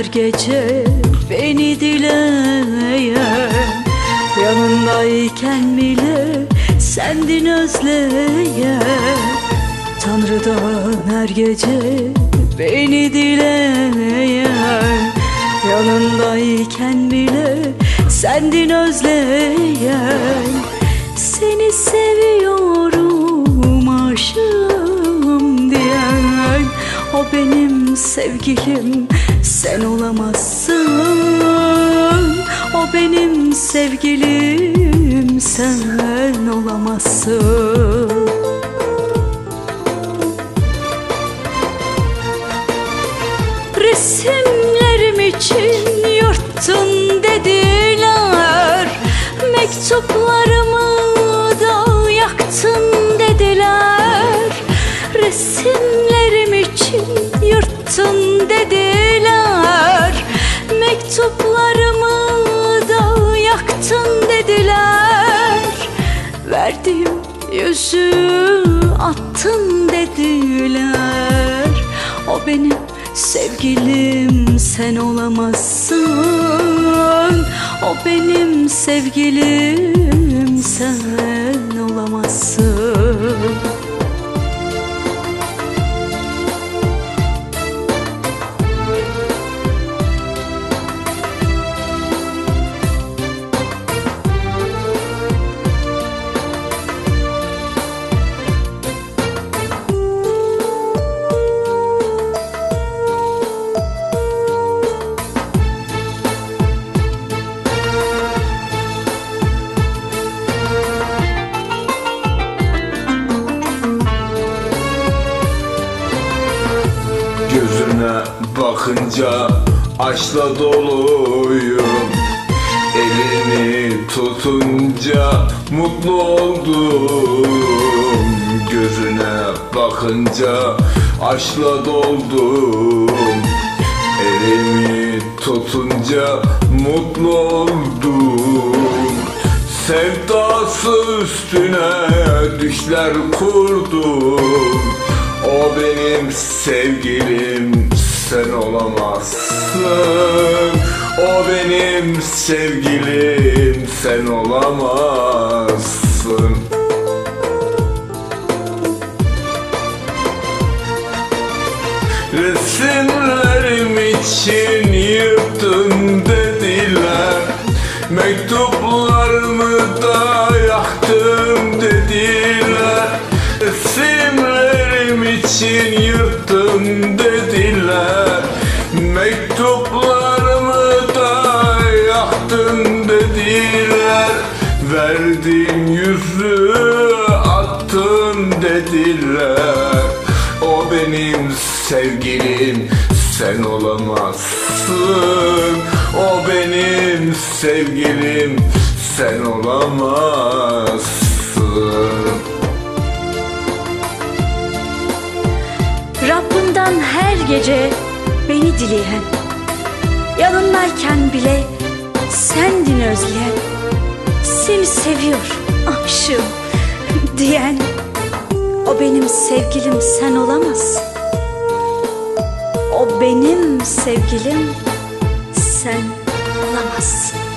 her gece beni dileyen Yanındayken bile sendin özleyen. Tanrı'dan her gece beni dileyen Yanındayken bile sendin özleyen. Seni seviyorum aşığım diyen O benim sevgilim sen olamazsın. O benim sevgilim sen olamazsın. Resimlerim için yırttın dediler. Mektuplarımı da yaktın Mektuplarımı da yaktın dediler. Verdiğim yüzü attın dediler. O benim sevgilim sen olamazsın. O benim sevgilim sen olamazsın bakınca aşla doluyum. Elini tutunca mutlu oldum. Gözüne bakınca aşla doldum. Elimi tutunca mutlu oldum. Sevdası üstüne düşler kurdum. O benim sevgilim sen olamazsın. O benim sevgilim sen olamazsın. Resimlerim için yırttın dediler. Mektuplarımı da yaktım dediler. Resimlerim için yırttın Verdiğin yüzü attın dediler. O benim sevgilim sen olamazsın. O benim sevgilim sen olamazsın. Rabbimden her gece beni dileyen Yanındayken bile sendin özleyen Seni seviyor aşığım diyen o benim sevgilim sen olamazsın. O benim sevgilim sen olamazsın.